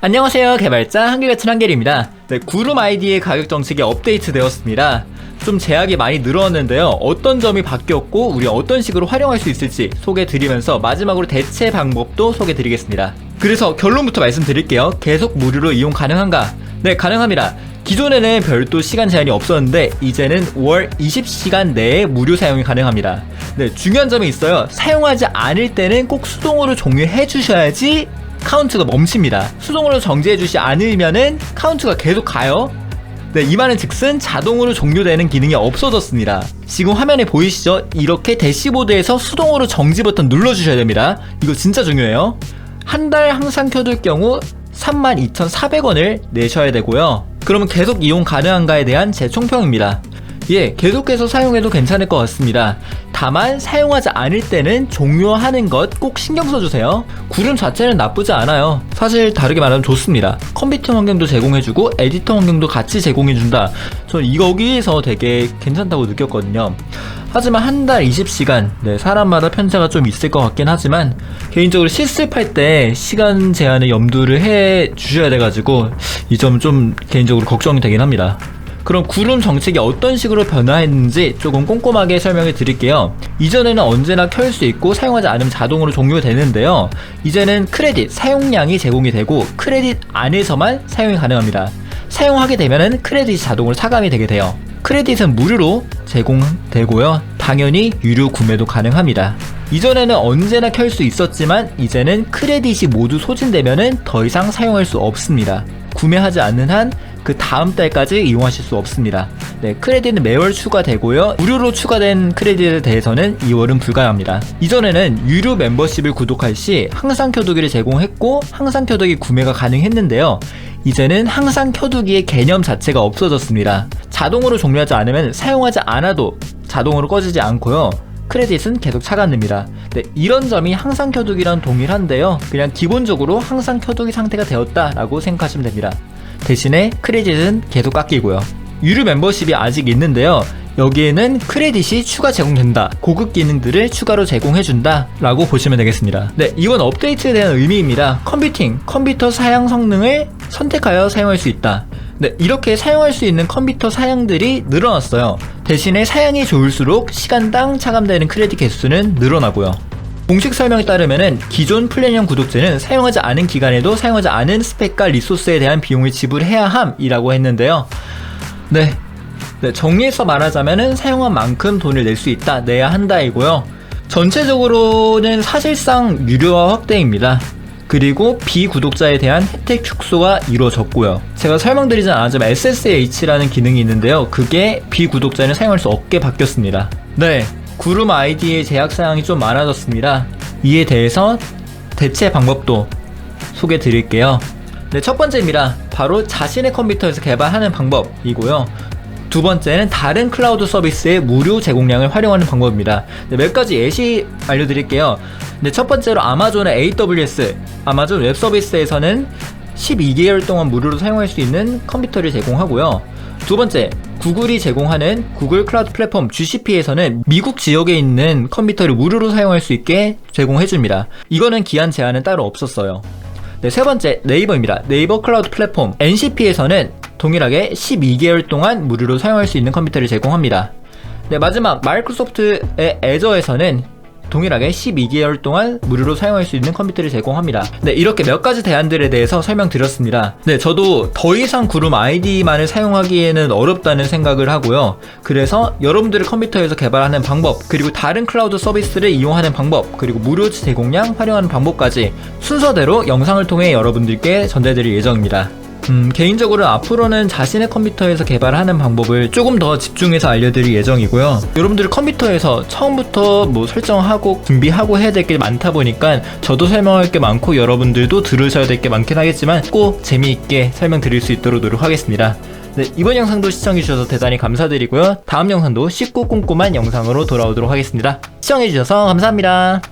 안녕하세요. 개발자 한결같은 한결입니다. 네, 구름 아이디의 가격 정책이 업데이트 되었습니다. 좀 제약이 많이 늘어났는데요. 어떤 점이 바뀌었고 우리 어떤 식으로 활용할 수 있을지 소개해 드리면서 마지막으로 대체 방법도 소개해 드리겠습니다. 그래서 결론부터 말씀드릴게요. 계속 무료로 이용 가능한가? 네 가능합니다. 기존에는 별도 시간 제한이 없었는데 이제는 5월 20시간 내에 무료 사용이 가능합니다. 네, 중요한 점이 있어요. 사용하지 않을 때는 꼭 수동으로 종료해 주셔야지 카운트가 멈춥니다. 수동으로 정지해 주지 않으면은 카운트가 계속 가요. 네, 이 말은 즉슨 자동으로 종료되는 기능이 없어졌습니다. 지금 화면에 보이시죠? 이렇게 대시보드에서 수동으로 정지 버튼 눌러주셔야 됩니다. 이거 진짜 중요해요. 한 달 항상 켜둘 경우 32,400원을 내셔야 되고요. 그러면 계속 이용 가능한가에 대한 제 총평입니다. 예, 계속해서 사용해도 괜찮을 것 같습니다. 다만 사용하지 않을 때는 종료하는 것 꼭 신경 써주세요. 구름 자체는 나쁘지 않아요. 사실 다르게 말하면 좋습니다. 컴퓨터 환경도 제공해주고 에디터 환경도 같이 제공해준다. 저는 이거기에서 되게 괜찮다고 느꼈거든요. 하지만 한 달 20시간, 네, 사람마다 편차가 좀 있을 것 같긴 하지만 개인적으로 실습할 때 시간 제한을 염두를 해 주셔야 돼가지고 이 점은 좀 개인적으로 걱정이 되긴 합니다. 그럼 구름 정책이 어떤 식으로 변화했는지 조금 꼼꼼하게 설명해 드릴게요. 이전에는 언제나 켤 수 있고 사용하지 않으면 자동으로 종료되는데요. 이제는 크레딧 사용량이 제공이 되고 크레딧 안에서만 사용이 가능합니다. 사용하게 되면은 크레딧이 자동으로 차감이 되게 돼요. 크레딧은 무료로 제공되고요. 당연히 유료 구매도 가능합니다. 이전에는 언제나 켤 수 있었지만 이제는 크레딧이 모두 소진되면은 더 이상 사용할 수 없습니다. 구매하지 않는 한 그 다음 달까지 이용하실 수 없습니다. 네, 크레딧은 매월 추가되고요. 무료로 추가된 크레딧에 대해서는 2월은 불가합니다. 이전에는 유료 멤버십을 구독할 시 항상 켜두기를 제공했고 항상 켜두기 구매가 가능했는데요. 이제는 항상 켜두기의 개념 자체가 없어졌습니다. 자동으로 종료하지 않으면 사용하지 않아도 자동으로 꺼지지 않고요. 크레딧은 계속 차감됩니다. 네, 이런 점이 항상 켜두기랑 동일한데요. 그냥 기본적으로 항상 켜두기 상태가 되었다 라고 생각하시면 됩니다. 대신에 크레딧은 계속 깎이고요. 유료 멤버십이 아직 있는데요. 여기에는 크레딧이 추가 제공된다. 고급 기능들을 추가로 제공해준다. 라고 보시면 되겠습니다. 네, 이건 업데이트에 대한 의미입니다. 컴퓨팅, 컴퓨터 사양 성능을 선택하여 사용할 수 있다. 네, 이렇게 사용할 수 있는 컴퓨터 사양들이 늘어났어요. 대신에 사양이 좋을수록 시간당 차감되는 크레딧 개수는 늘어나고요. 공식 설명에 따르면 기존 플랜형 구독자는 사용하지 않은 기간에도 사용하지 않은 스펙과 리소스에 대한 비용을 지불해야 함이라고 했는데요. 네. 네, 정리해서 말하자면 사용한 만큼 돈을 낼 수 있다, 내야 한다이고요. 전체적으로는 사실상 유료화 확대입니다. 그리고 비구독자에 대한 혜택 축소가 이루어졌고요. 제가 설명드리진 않았지만 SSH라는 기능이 있는데요. 그게 비구독자는 사용할 수 없게 바뀌었습니다. 네, 구름 아이디의 제약 사항이 좀 많아졌습니다. 이에 대해서 대체 방법도 소개해 드릴게요. 네, 첫 번째입니다. 바로 자신의 컴퓨터에서 개발하는 방법이고요. 두 번째는 다른 클라우드 서비스의 무료 제공량을 활용하는 방법입니다. 네, 몇 가지 예시 알려드릴게요. 네, 첫 번째로 아마존의 AWS, 아마존 웹 서비스에서는 12개월 동안 무료로 사용할 수 있는 컴퓨터를 제공하고요. 두 번째, 구글이 제공하는 구글 클라우드 플랫폼 GCP에서는 미국 지역에 있는 컴퓨터를 무료로 사용할 수 있게 제공해줍니다. 이거는 기한 제한은 따로 없었어요. 네, 세 번째, 네이버입니다. 네이버 클라우드 플랫폼 NCP에서는 동일하게 12개월 동안 무료로 사용할 수 있는 컴퓨터를 제공합니다. 네, 마지막 마이크로소프트의 애저에서는 동일하게 12개월 동안 무료로 사용할 수 있는 컴퓨터를 제공합니다. 네, 이렇게 몇 가지 대안들에 대해서 설명드렸습니다. 네, 저도 더 이상 구름 아이디만을 사용하기에는 어렵다는 생각을 하고요. 그래서 여러분들의 컴퓨터에서 개발하는 방법, 그리고 다른 클라우드 서비스를 이용하는 방법, 그리고 무료 제공량 활용하는 방법까지 순서대로 영상을 통해 여러분들께 전달드릴 예정입니다. 음, 개인적으로 앞으로는 자신의 컴퓨터에서 개발하는 방법을 조금 더 집중해서 알려드릴 예정이고요. 여러분들 컴퓨터에서 처음부터 뭐 설정하고 준비하고 해야 될 게 많다 보니까 저도 설명할 게 많고 여러분들도 들으셔야 될 게 많긴 하겠지만 꼭 재미있게 설명드릴 수 있도록 노력하겠습니다. 네, 이번 영상도 시청해주셔서 대단히 감사드리고요. 다음 영상도 쉽고 꼼꼼한 영상으로 돌아오도록 하겠습니다. 시청해주셔서 감사합니다.